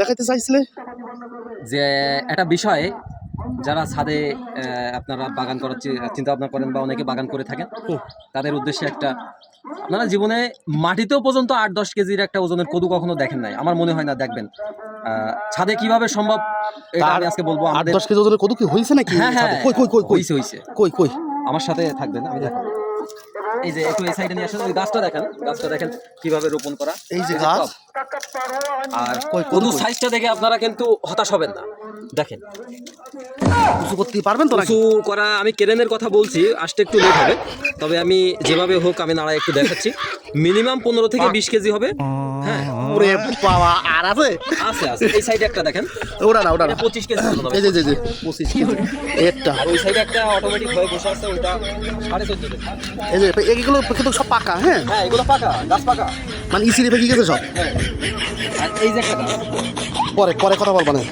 দেখাইতে চাইছিলে? যে একটা বিষয় যারা ছাদে আপনারা বাগান করার চিন্তা ভাবনা করেন বা অনেকে বাগান করে থাকেন তাদের উদ্দেশ্যে একটা আপনারা জীবনে মাটিতেও পর্যন্ত আট দশ কেজির একটা ওজনের কদু কখনো দেখেন নাই। আমার মনে হয় না দেখবেন। ছাদে কীভাবে সম্ভব আমি আজকে বলব আট দশ কেজি ওজনের কদু কি হয়েছে নাকি হ্যাঁ হ্যাঁ কই কই কই কই? হইছে হইছে। কই কই? আমার সাথে থাকবেন আমি দেখো। এই যে একটু এই সাইডে নিয়ে আসেন ওই গাছটা দেখেন গাছটা দেখেন কীভাবে রোপণ করা। এই যে গাছ। আর কই? সাইজটা দেখে আপনারা কিন্তু হতাশ হবেন না। দেখেন। উঁচু করতে পারবেন তো উঁচু করা আমি কেরেনের কথা বলছি আসতে একটু লেট হবে। তবে আমি যেভাবে হোক আমি নাড়ায় একটু দেখাচ্ছি। মিনিমাম পনেরো থেকে বিশ কেজি হবে। হ্যাঁ। ওরে বাবা আর আছে? আছে আছে। এই সাইডে একটা দেখেন। ওরা না ওরা পঁচিশ কেজি পঁচিশ কেজি। এটা। ওই সাইডে একটা অটোমেটিক হয়ে বসে আছে ওইটা সাড়ে চোদ্দ এই যে এগুলো কিন্তু সব পাকা হ্যাঁ? হ্যাঁ এগুলো পাকা গাছ পাকা। মানে ইসি রেখে গেছে সব এই পরে পরে কথা বলবা না।